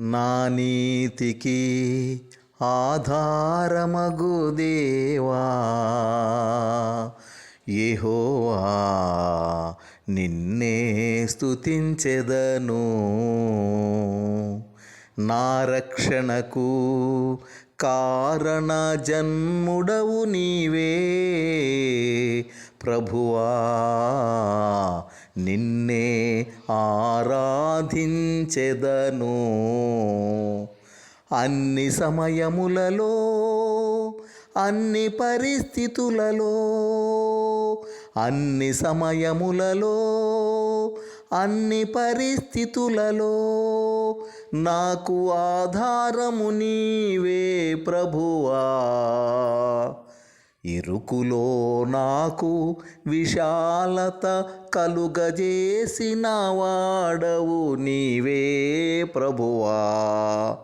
నా నీతికి ఆధారమగు దేవా యెహోవా నిన్నే స్తుతించెదను. నా రక్షణకు కారణ జన్ముడవు నీవే ప్రభువా నిన్ ఆరాధించెదను. అన్ని సమయములలో అన్ని పరిస్థితులలో అన్ని సమయములలో అన్ని పరిస్థితులలో నాకు ఆధారము నీవే ప్రభువా. ఇరుకులో నాకు విశాలత కలుగజేసిన వాడవు నీవే ప్రభువా.